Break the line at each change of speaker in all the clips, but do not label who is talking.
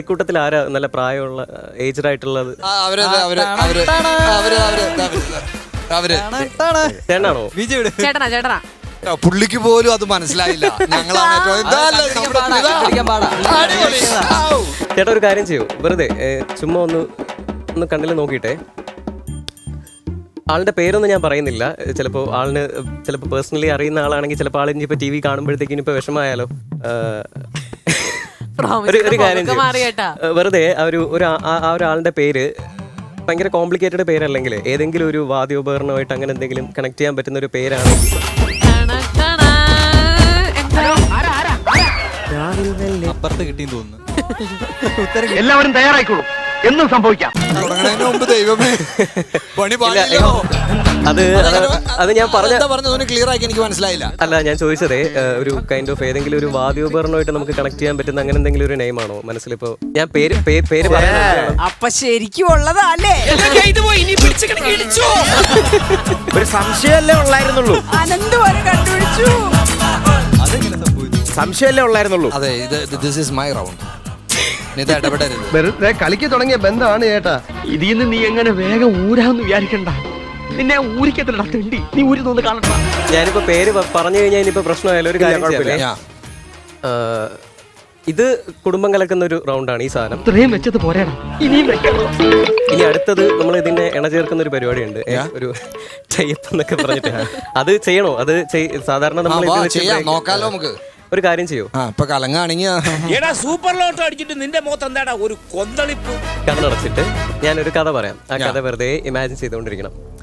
ഇക്കൂട്ടത്തിൽ ആരാ നല്ല പ്രായമുള്ള ഏജ്ഡ് ആയിട്ടുള്ളത്
ആ, അവർ അവർ അവർ അവർ അവർ അവർ അവർ
ചേട്ടനാണോ?
വിജയ് വിട്
ചേട്ടനാ ചേട്ടനാ.
പുള്ളിക്ക് പോലും അത് മനസ്സിലായില്ല. ഞങ്ങളാണ്.
ചേട്ടാ ഒരു കാര്യം ചെയ്യൂ. വെറുതെ ചുമ്മാ ഒന്ന് ഒന്ന് കണ്ണിൽ നോക്കിയിട്ടെ. ആളുടെ പേരൊന്നും ഞാൻ പറയുന്നില്ല. ചിലപ്പോൾ ആളിന് ചിലപ്പോൾ പേഴ്സണലി അറിയുന്ന ആളാണെങ്കിൽ ചിലപ്പോൾ ആൾ ഇനിയിപ്പോൾ ടി വി കാണുമ്പോഴത്തേക്ക് ഇനിയിപ്പോൾ വിഷമമായാലോ ഒരു ഒരു കാര്യം ചെയ്യൂ.
മാറി
വെറുതെ ആ ഒരു ഒരു ആ- ആ- ആ ഒരാളുടെ പേര് ഭയങ്കര കോംപ്ലിക്കേറ്റഡ് പേരല്ലെങ്കിൽ ഏതെങ്കിലും ഒരു വാദ്യോപകരണമായിട്ട് അങ്ങനെ എന്തെങ്കിലും കണക്ട് ചെയ്യാൻ പറ്റുന്ന ഒരു
പേരാണ്. എന്താ?
അപ്പുറത്ത് കിട്ടിയെന്ന് തോന്നുന്നു
എല്ലാവരും തയ്യാറായിക്കോളൂ എന്നും സംഭവിക്കാം
തുടങ്ങണതിന് മുമ്പ് ദൈവമേ പണി പാടില്ലോ
അത് അത് ഞാൻ പറഞ്ഞ
പറഞ്ഞത് ക്ലിയർ ആക്കി എനിക്ക് മനസ്സിലായില്ല.
അല്ല ഞാൻ ചോദിച്ചതേ ഒരു കൈൻഡ് ഓഫ് ഏതെങ്കിലും ഒരു വാദ്യോപകരണമായിട്ട് നമുക്ക് കണക്ട് ചെയ്യാൻ പറ്റുന്ന അങ്ങനെ എന്തെങ്കിലും ഒരു നെയിം ആണോ? മനസ്സിലിപ്പോ ഞാൻ പേര് പേര്
അപ്പൊ ശരിക്കും ഉള്ളതല്ലേ?
ഒരു സംശയമല്ലേ ഉള്ളായിരുന്നുള്ളൂ.
അനന്ത് വരെ കണ്ടുപിടിച്ചു
സംശയമല്ലേ ഉള്ളായിരുന്നുള്ളൂ.
അതെ ഇത് ദിസ് ഈസ് മൈ റൗണ്ട്
വെറുതെ കളിക്ക് തുടങ്ങിയ ബന്ധമാണ് ചേട്ടാ.
ഇതിൽ നിന്ന് നീ എങ്ങനെ വേഗം ഊരാന്ന് വിചാരിക്കണ്ട. നിന്നെ ഊരിക്കത്തില്ല തെണ്ടി നീ ഊരി നിന്ന് കാണണ്ട.
ഞാനിപ്പോ പേര് പ- പറഞ്ഞു കഴിഞ്ഞാൽ ഇനിയിപ്പോ പ്രശ്നമായാലും ഒരു കാര്യം. ഏഹ്, ഇത് കുടുംബം കലക്കുന്ന ഒരു റൗണ്ടാണ് ഈ സാധനം.
ഇത്രയും വെച്ചത് പോരാടാ. ഇനിയും വെക്കണം?
ഇനി അടുത്തത് നമ്മൾ ഇതിന്റെ ഇണ ചേർക്കുന്ന ഒരു പരിപാടിയുണ്ട്. ഏ, ഒരു ടൈപ്പ് എന്നൊക്കെ പറഞ്ഞിട്ട്. അത് ചെയ്യണോ? അത് ചെയ്- സാധാരണ
ആ,
നമ്മൾ
വാ,
ഇത്
ചെയ്യാം. നോക്കാലോ നമുക്ക്.
ഒരു കാര്യം ചെയ്യോ.
ആ ഇപ്പൊ കലങ്ങാണെങ്കിൽ
എടാ സൂപ്പർ ലോട്ടോ അടിച്ചിട്ട് നിന്റെ മുഖത്ത് എന്താടാ ഒരു കൊന്തളിപ്പ്?
കണ്ണടച്ചിട്ട് ഞാനൊരു കഥ പറയാം. ആ കഥ വെറുതെ ഇമാജിൻ ചെയ്തുകൊണ്ടിരിക്കണം.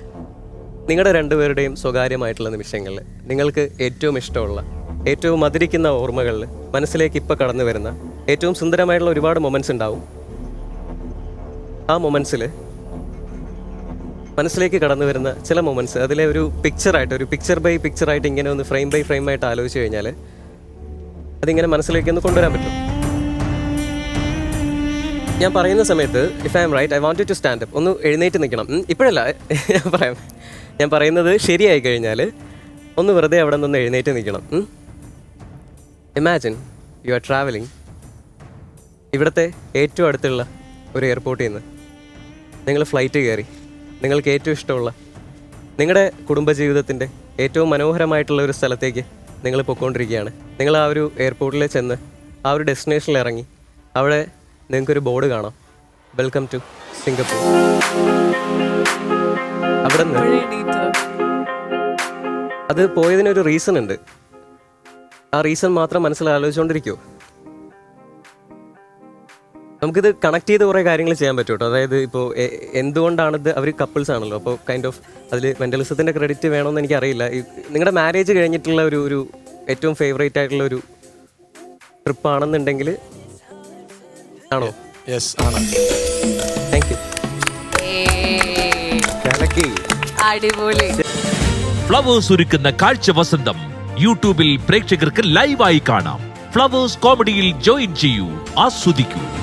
നിങ്ങളുടെ രണ്ടുപേരുടെയും സ്വകാര്യമായിട്ടുള്ള നിമിഷങ്ങളിൽ നിങ്ങൾക്ക് ഏറ്റവും ഇഷ്ടമുള്ള ഏറ്റവും മധുരിക്കുന്ന ഓർമ്മകളിൽ മനസ്സിലേക്ക് ഇപ്പം കടന്നു വരുന്ന ഏറ്റവും സുന്ദരമായിട്ടുള്ള ഒരുപാട് മൊമെന്റ്സ് ഉണ്ടാവും. ആ മൊമെന്റ്സിൽ മനസ്സിലേക്ക് കടന്നു വരുന്ന ചില മൊമെന്റ്സ് അതിലെ ഒരു പിക്ചറായിട്ട് ഒരു പിക്ചർ ബൈ പിക്ചറായിട്ട് ഇങ്ങനെ ഒന്ന് ഫ്രെയിം ബൈ ഫ്രെയിം ആയിട്ട് ആലോചിച്ച് കഴിഞ്ഞാൽ അതിങ്ങനെ മനസ്സിലേക്ക് ഒന്ന് കൊണ്ടുവരാൻ പറ്റും. ഞാൻ പറയുന്ന സമയത്ത് if I'm right I want to stand up ഒന്ന് എഴുന്നേറ്റ് നിൽക്കണം. ഇപ്പോഴല്ല ഞാൻ പറയാം. ഞാൻ പറയുന്നത് ശരിയായി കഴിഞ്ഞാൽ ഒന്ന് വെറുതെ അവിടെ നിന്ന് എഴുന്നേറ്റ് നിൽക്കണം. ഇമാജിൻ യു ആർ ട്രാവലിംഗ് ഇവിടുത്തെ ഏറ്റവും അടുത്തുള്ള ഒരു എയർപോർട്ടിൽ നിന്ന് നിങ്ങൾ ഫ്ലൈറ്റ് കയറി. നിങ്ങൾക്ക് ഏറ്റവും ഇഷ്ടമുള്ള നിങ്ങളുടെ കുടുംബജീവിതത്തിന്റെ ഏറ്റവും മനോഹരമായിട്ടുള്ള ഒരു സ്ഥലത്തേക്ക് നിങ്ങൾ പൊയ്ക്കൊണ്ടിരിക്കുകയാണ്. നിങ്ങൾ ആ ഒരു എയർപോർട്ടിൽ ചെന്ന് ആ ഒരു ഡെസ്റ്റിനേഷനിൽ ഇറങ്ങി. അവിടെ നിങ്ങൾക്കൊരു ബോർഡ് കാണാം. വെൽക്കം ടു സിംഗപ്പൂർ അവിടെ അത് പോയതിനൊരു റീസൺ ഉണ്ട്. ആ റീസൺ മാത്രം മനസ്സിൽ ആലോചിച്ചുകൊണ്ടിരിക്കുമോ നമുക്കിത് കണക്ട് ചെയ്ത് കുറേ കാര്യങ്ങൾ ചെയ്യാൻ പറ്റും കേട്ടോ. അതായത് ഇപ്പോൾ എന്തുകൊണ്ടാണ് ഇത്? അവർ കപ്പിൾസ് ആണല്ലോ. അപ്പോൾ കൈൻഡ് ഓഫ് അതിൽ മെന്റലിസത്തിന്റെ ക്രെഡിറ്റ് വേണമെന്ന് എനിക്കറിയില്ല. അറിയില്ല നിങ്ങളുടെ മാരേജ് കഴിഞ്ഞിട്ടുള്ള ഒരു ഒരു ഏറ്റവും ഫേവറേറ്റ് ആയിട്ടുള്ള ഒരു ട്രിപ്പ് ആണെന്നുണ്ടെങ്കിൽ ആണോ?
യെസ് ആണ്.
താങ്ക് യു
കലക്കി. അടിപൊളി.
ഫ്ലവേഴ്സ് ഒരുക്കുന്ന കാഴ്ച വസന്തം. യൂട്യൂബിൽ പ്രേക്ഷകർക്ക് ലൈവായി കാണാം. ഫ്ലവേഴ്സ് കോമഡിയിൽ ജോയിൻ ചെയ്യൂ. ആസ്വദിക്കൂ.